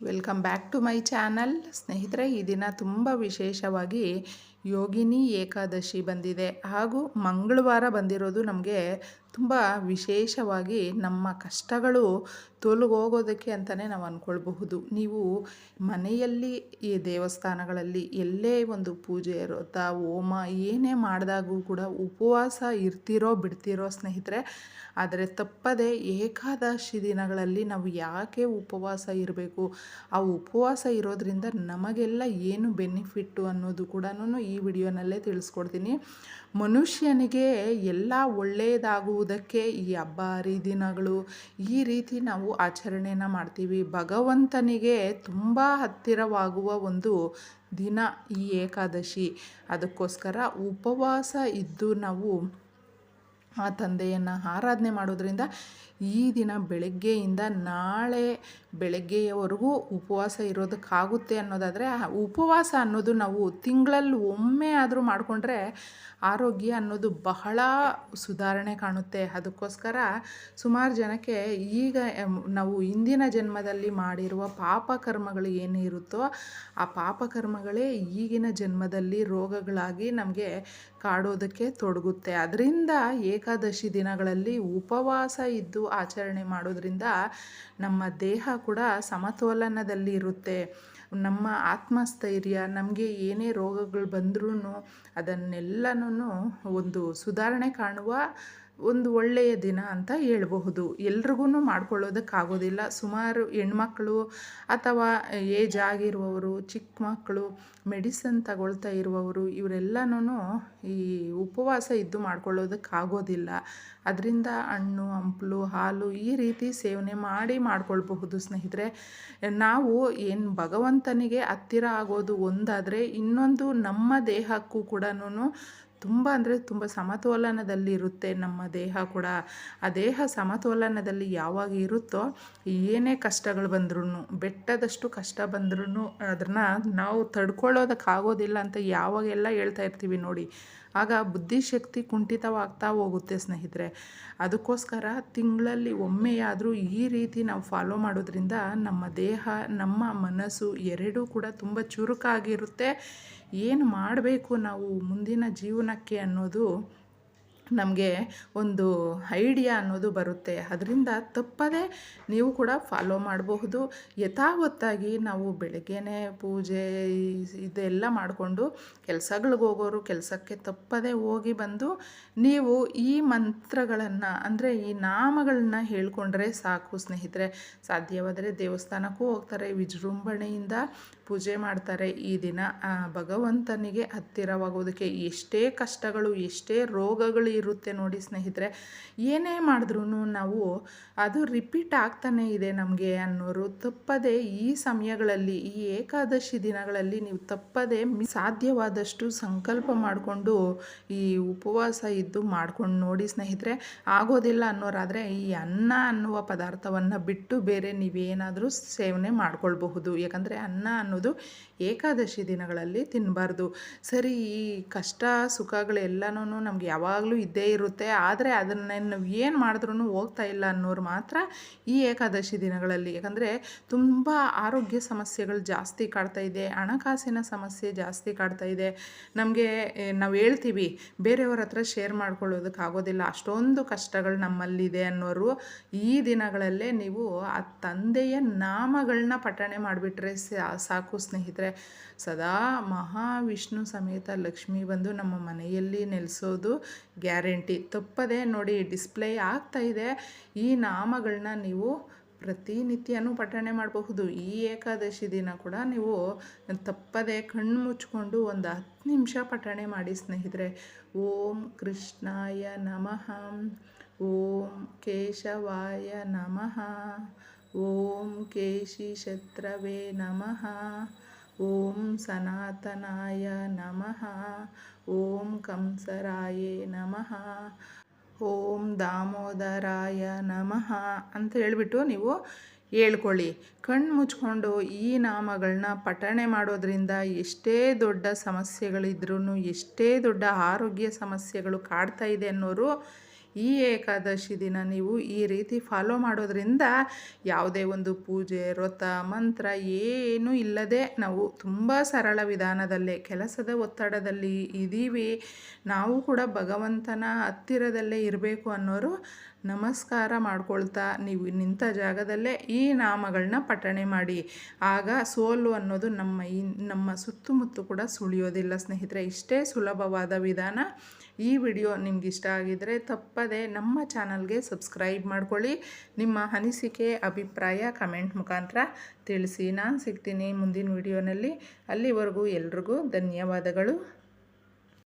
Welcome back to my channel ಸ್ನೇಹಿತರೆ ಈ ದಿನ ತುಂಬ ವಿಶೇಷವಾಗಿ ಯೋಗಿನಿ ಏಕಾದಶಿ ಬಂದಿದೆ. ಹಾಗೂ ಮಂಗಳವಾರ ಬಂದಿರೋದು ನಮಗೆ ತುಂಬ ವಿಶೇಷವಾಗಿ ನಮ್ಮ ಕಷ್ಟಗಳು ತೊಲಗೋಗೋದಕ್ಕೆ ಅಂತಲೇ ನಾವು ಅಂದ್ಕೊಳ್ಬಹುದು ನೀವು ಮನೆಯಲ್ಲಿ ಈ ದೇವಸ್ಥಾನಗಳಲ್ಲಿ ಎಲ್ಲೇ ಒಂದು ಪೂಜೆ ಇರುತ್ತಾ, ಹೋಮ ಏನೇ ಮಾಡಿದಾಗೂ ಕೂಡ ಉಪವಾಸ ಇರ್ತಿರೋ ಬಿಡ್ತಿರೋ ಸ್ನೇಹಿತರೆ, ಆದರೆ ತಪ್ಪದೆ ಏಕಾದಶಿ ದಿನಗಳಲ್ಲಿ ನಾವು ಯಾಕೆ ಉಪವಾಸ ಇರಬೇಕು? ಆ ಉಪವಾಸ ಇರೋದ್ರಿಂದ ನಮಗೆಲ್ಲ ಏನು ಬೆನಿಫಿಟ್ಟು ಅನ್ನೋದು ಕೂಡ ಈ ವಿಡಿಯೋನಲ್ಲೇ ತಿಳಿಸ್ಕೊಡ್ತೀನಿ. ಮನುಷ್ಯನಿಗೆ ಎಲ್ಲ ಒಳ್ಳೆಯದಾಗುವುದಕ್ಕೆ ಈ ಹಬ್ಬ ಹರಿದಿನಗಳು ಈ ರೀತಿ ನಾವು ಆಚರಣೆಯನ್ನು ಮಾಡ್ತೀವಿ. ಭಗವಂತನಿಗೆ ತುಂಬ ಹತ್ತಿರವಾಗುವ ಒಂದು ದಿನ ಈ ಏಕಾದಶಿ. ಅದಕ್ಕೋಸ್ಕರ ಉಪವಾಸ ಇದ್ದು ನಾವು ಆ ತಂದೆಯನ್ನು ಆರಾಧನೆ ಮಾಡೋದ್ರಿಂದ ಈ ದಿನ ಬೆಳಗ್ಗೆಯಿಂದ ನಾಳೆ ಬೆಳಗ್ಗೆಯವರೆಗೂ ಉಪವಾಸ ಇರೋದಕ್ಕಾಗುತ್ತೆ ಅನ್ನೋದಾದರೆ ಉಪವಾಸ ಅನ್ನೋದು ನಾವು ತಿಂಗಳಲ್ಲಿ ಒಮ್ಮೆ ಆದರೂ ಮಾಡಿಕೊಂಡ್ರೆ ಆರೋಗ್ಯ ಅನ್ನೋದು ಬಹಳ ಸುಧಾರಣೆ ಕಾಣುತ್ತೆ. ಅದಕ್ಕೋಸ್ಕರ ಸುಮಾರು ಜನಕ್ಕೆ ಈಗ ನಾವು ಇಂದಿನ ಜನ್ಮದಲ್ಲಿ ಮಾಡಿರುವ ಪಾಪಕರ್ಮಗಳು ಏನು ಇರುತ್ತೋ, ಆ ಪಾಪಕರ್ಮಗಳೇ ಈಗಿನ ಜನ್ಮದಲ್ಲಿ ರೋಗಗಳಾಗಿ ನಮಗೆ ಕಾಡೋದಕ್ಕೆ ತೊಡಗುತ್ತೆ. ಅದರಿಂದ ಏಕಾದಶಿ ದಿನಗಳಲ್ಲಿ ಉಪವಾಸ ಇದ್ದು ಆಚರಣೆ ಮಾಡೋದ್ರಿಂದ ನಮ್ಮ ದೇಹ ಕೂಡ ಸಮತೋಲನದಲ್ಲಿ ಇರುತ್ತೆ. ನಮ್ಮ ಆತ್ಮಸ್ಥೈರ್ಯ, ನಮಗೆ ಏನೇ ರೋಗಗಳು ಬಂದ್ರೂ ಅದನ್ನೆಲ್ಲನೂ ಒಂದು ಸುಧಾರಣೆ ಕಾಣುವ ಒಂದು ಒಳ್ಳೆಯ ದಿನ ಅಂತ ಹೇಳಬಹುದು. ಎಲ್ರಿಗೂ ಮಾಡ್ಕೊಳ್ಳೋದಕ್ಕಾಗೋದಿಲ್ಲ. ಸುಮಾರು ಹೆಣ್ಮಕ್ಳು ಅಥವಾ ಏಜ್ ಆಗಿರುವವರು ಚಿಕ್ಕ ಮಕ್ಕಳು ಮೆಡಿಸನ್ ತಗೊಳ್ತಾ ಇರುವವರು ಇವರೆಲ್ಲನೂ ಈ ಉಪವಾಸ ಇದ್ದು ಮಾಡ್ಕೊಳ್ಳೋದಕ್ಕಾಗೋದಿಲ್ಲ. ಅದರಿಂದ ಹಣ್ಣು, ಹಂಪಲು, ಹಾಲು ಈ ರೀತಿ ಸೇವನೆ ಮಾಡಿ ಮಾಡ್ಕೊಳ್ಬಹುದು ಸ್ನೇಹಿತರೆ. ನಾವು ಏನು ಭಗವಂತನಿಗೆ ಹತ್ತಿರ ಆಗೋದು ಒಂದಾದರೆ ಇನ್ನೊಂದು ನಮ್ಮ ದೇಹಕ್ಕೂ ಕೂಡ ತುಂಬ ಅಂದರೆ ತುಂಬ ಸಮತೋಲನದಲ್ಲಿರುತ್ತೆ ನಮ್ಮ ದೇಹ ಕೂಡ. ಆ ದೇಹ ಸಮತೋಲನದಲ್ಲಿ ಯಾವಾಗ ಇರುತ್ತೋ ಏನೇ ಕಷ್ಟಗಳು ಬಂದ್ರೂ ಬೆಟ್ಟದಷ್ಟು ಕಷ್ಟ ಬಂದ್ರೂ ಅದನ್ನು ನಾವು ತಡ್ಕೊಳ್ಳೋದಕ್ಕಾಗೋದಿಲ್ಲ ಅಂತ ಯಾವಾಗೆಲ್ಲ ಹೇಳ್ತಾ ಇರ್ತೀವಿ ನೋಡಿ. ಆಗ ಬುದ್ಧಿಶಕ್ತಿ ಕುಂಠಿತವಾಗ್ತಾ ಹೋಗುತ್ತೆ ಸ್ನೇಹಿತರೆ. ಅದಕ್ಕೋಸ್ಕರ ತಿಂಗಳಲ್ಲಿ ಒಮ್ಮೆಯಾದರೂ ಈ ರೀತಿ ನಾವು ಫಾಲೋ ಮಾಡೋದ್ರಿಂದ ನಮ್ಮ ದೇಹ, ನಮ್ಮ ಮನಸ್ಸು ಎರಡೂ ಕೂಡ ತುಂಬ ಚುರುಕಾಗಿರುತ್ತೆ. ಏನು ಮಾಡಬೇಕು ನಾವು ಮುಂದಿನ ಜೀವನಕ್ಕೆ ಅನ್ನೋದು ನಮಗೆ ಒಂದು ಐಡಿಯಾ ಅನ್ನೋದು ಬರುತ್ತೆ. ಅದರಿಂದ ತಪ್ಪದೇ ನೀವು ಕೂಡ ಫಾಲೋ ಮಾಡಬಹುದು. ಯಥಾವತ್ತಾಗಿ ನಾವು ಬೆಳಗ್ಗೆನೇ ಪೂಜೆ ಇದೆಲ್ಲ ಮಾಡಿಕೊಂಡು ಕೆಲಸಗಳಿಗೆ ಹೋಗೋರು ಕೆಲಸಕ್ಕೆ ತಪ್ಪದೇ ಹೋಗಿ ಬಂದು ನೀವು ಈ ಮಂತ್ರಗಳನ್ನು ಅಂದರೆ ಈ ನಾಮಗಳನ್ನ ಹೇಳ್ಕೊಂಡ್ರೆ ಸಾಕು ಸ್ನೇಹಿತರೆ. ಸಾಧ್ಯವಾದರೆ ದೇವಸ್ಥಾನಕ್ಕೂ ಹೋಗ್ತಾರೆ, ವಿಜೃಂಭಣೆಯಿಂದ ಪೂಜೆ ಮಾಡ್ತಾರೆ. ಈ ದಿನ ಭಗವಂತನಿಗೆ ಹತ್ತಿರವಾಗೋದಕ್ಕೆ ಎಷ್ಟೇ ಕಷ್ಟಗಳು, ಎಷ್ಟೇ ರೋಗಗಳು ಇರುತ್ತೆ ನೋಡಿ ಸ್ನೇಹಿತರೆ. ಏನೇ ಮಾಡಿದ್ರೂ ನಾವು ಅದು ರಿಪೀಟ್ ಆಗ್ತಾನೇ ಇದೆ ನಮಗೆ ಅನ್ನೋರು. ತಪ್ಪದೆ ಈ ಸಮಯಗಳಲ್ಲಿ, ಈ ಏಕಾದಶಿ ದಿನಗಳಲ್ಲಿ ನೀವು ತಪ್ಪದೆ ಸಾಧ್ಯವಾದಷ್ಟು ಸಂಕಲ್ಪ ಮಾಡಿಕೊಂಡು ಈ ಉಪವಾಸ ಇದ್ದು ಮಾಡ್ಕೊಂಡು ನೋಡಿ ಸ್ನೇಹಿತರೆ. ಆಗೋದಿಲ್ಲ ಅನ್ನೋರಾದರೆ ಈ ಅನ್ನ ಅನ್ನುವ ಪದಾರ್ಥವನ್ನು ಬಿಟ್ಟು ಬೇರೆ ನೀವೇನಾದರೂ ಸೇವನೆ ಮಾಡ್ಕೊಳ್ಬಹುದು. ಯಾಕಂದರೆ ಅನ್ನ ಅನ್ನೋದು ಏಕಾದಶಿ ದಿನಗಳಲ್ಲಿ ತಿನ್ನಬಾರ್ದು ಸರಿ, ಈ ಕಷ್ಟ ಸುಖಗಳೆಲ್ಲನೂ ನಮ್ಗೆ ಯಾವಾಗಲೂ ಇದ್ದೇ ಇರುತ್ತೆ. ಆದರೆ ಅದನ್ನು ಏನು ಮಾಡಿದ್ರೂ ಹೋಗ್ತಾ ಇಲ್ಲ ಅನ್ನೋರು ಮಾತ್ರ ಈ ಏಕಾದಶಿ ದಿನಗಳಲ್ಲಿ. ಯಾಕಂದರೆ ತುಂಬ ಆರೋಗ್ಯ ಸಮಸ್ಯೆಗಳು ಜಾಸ್ತಿ ಕಾಡ್ತಾ ಇದೆ, ಹಣಕಾಸಿನ ಸಮಸ್ಯೆ ಜಾಸ್ತಿ ಕಾಡ್ತಾ ಇದೆ. ನಮಗೆ ನಾವು ಹೇಳ್ತೀವಿ, ಬೇರೆಯವ್ರ ಹತ್ರ ಶೇರ್ ಮಾಡ್ಕೊಳ್ಳೋದಕ್ಕಾಗೋದಿಲ್ಲ ಅಷ್ಟೊಂದು ಕಷ್ಟಗಳು ನಮ್ಮಲ್ಲಿದೆ ಅನ್ನೋರು ಈ ದಿನಗಳಲ್ಲೇ ನೀವು ಆ ತಂದೆಯ ನಾಮಗಳನ್ನ ಪಠಣೆ ಮಾಡಿಬಿಟ್ರೆ ಸಾಕು ಸ್ನೇಹಿತರೆ. ಸದಾ ಮಹಾವಿಷ್ಣು ಸಮೇತ ಲಕ್ಷ್ಮಿ ಬಂದು ನಮ್ಮ ಮನೆಯಲ್ಲಿ ನೆಲೆಸೋದು ಗ್ಯಾರಂಟಿ. ತಪ್ಪದೆ ನೋಡಿ, ಡಿಸ್ಪ್ಲೇ ಆಗ್ತಾ ಇದೆ. ಈ ನಾಮಗಳನ್ನ ನೀವು ಪ್ರತಿನಿತ್ಯನೂ ಪಠಣೆ ಮಾಡಬಹುದು. ಈ ಏಕಾದಶಿ ದಿನ ಕೂಡ ನೀವು ತಪ್ಪದೆ ಕಣ್ಣು ಮುಚ್ಕೊಂಡು ಒಂದು ಹತ್ತು ನಿಮಿಷ ಪಠಣೆ ಮಾಡಿ ಸ್ನೇಹಿತರೆ. ಓಂ ಕೃಷ್ಣಾಯ ನಮಃ. ಓಂ ಕೇಶವಾಯ ನಮಃ. ಓಂ ಕೇಶಿ ಶತ್ರವೇ ನಮಃ. ಓಂ ಸನಾತನಾಯ ನಮಃ ಓಂ ಕಂಸರಾಯೇ ನಮಃ ಓಂ ದಾಮೋದರಾಯ ನಮಃ ಅಂತ ಹೇಳಿಬಿಟ್ಟು ನೀವು ಹೇಳ್ಕೊಳ್ಳಿ. ಕಣ್ಣು ಮುಚ್ಕೊಂಡು ಈ ನಾಮಗಳನ್ನ ಪಠಣೆ ಮಾಡೋದ್ರಿಂದ ಎಷ್ಟೇ ದೊಡ್ಡ ಸಮಸ್ಯೆಗಳಿದ್ರೂ ಎಷ್ಟೇ ದೊಡ್ಡ ಆರೋಗ್ಯ ಸಮಸ್ಯೆಗಳು ಕಾಡ್ತಾ ಇದೆ ಅನ್ನೋರು ಈ ಏಕಾದಶಿ ದಿನ ನೀವು ಈ ರೀತಿ ಫಾಲೋ ಮಾಡೋದ್ರಿಂದ ಯಾವುದೇ ಒಂದು ಪೂಜೆ, ವ್ರತ, ಮಂತ್ರ ಏನೂ ಇಲ್ಲದೆ ನಾವು ತುಂಬ ಸರಳ ವಿಧಾನದಲ್ಲೇ ಕೆಲಸದ ಒತ್ತಡದಲ್ಲಿ ಇದ್ದೀವಿ. ನಾವು ಕೂಡ ಭಗವಂತನ ಹತ್ತಿರದಲ್ಲೇ ಇರಬೇಕು ಅನ್ನೋರು ನಮಸ್ಕಾರ ಮಾಡ್ಕೊಳ್ತಾ ನೀವು ನಿಂತ ಜಾಗದಲ್ಲೇ ಈ ನಾಮಗಳನ್ನ ಪಠಣೆ ಮಾಡಿ. ಆಗ ಸೋಲು ಅನ್ನೋದು ನಮ್ಮ ಈ ನಮ್ಮ ಸುತ್ತಮುತ್ತ ಕೂಡ ಸುಳಿಯೋದಿಲ್ಲ ಸ್ನೇಹಿತರೆ. ಇಷ್ಟೇ ಸುಲಭವಾದ ವಿಧಾನ. ಈ ವಿಡಿಯೋ ನಿಮ್ಗೆ ಇಷ್ಟ ಆಗಿದರೆ ತಪ್ಪದೆ ನಮ್ಮ ಚಾನಲ್ಗೆ ಸಬ್ಸ್ಕ್ರೈಬ್ ಮಾಡ್ಕೊಳ್ಳಿ. ನಿಮ್ಮ ಅನಿಸಿಕೆ, ಅಭಿಪ್ರಾಯ ಕಮೆಂಟ್ ಮುಖಾಂತರ ತಿಳಿಸಿ. ನಾನು ಸಿಗ್ತೀನಿ ಮುಂದಿನ ವಿಡಿಯೋನಲ್ಲಿ. ಅಲ್ಲಿವರೆಗೂ ಎಲ್ರಿಗೂ ಧನ್ಯವಾದಗಳು.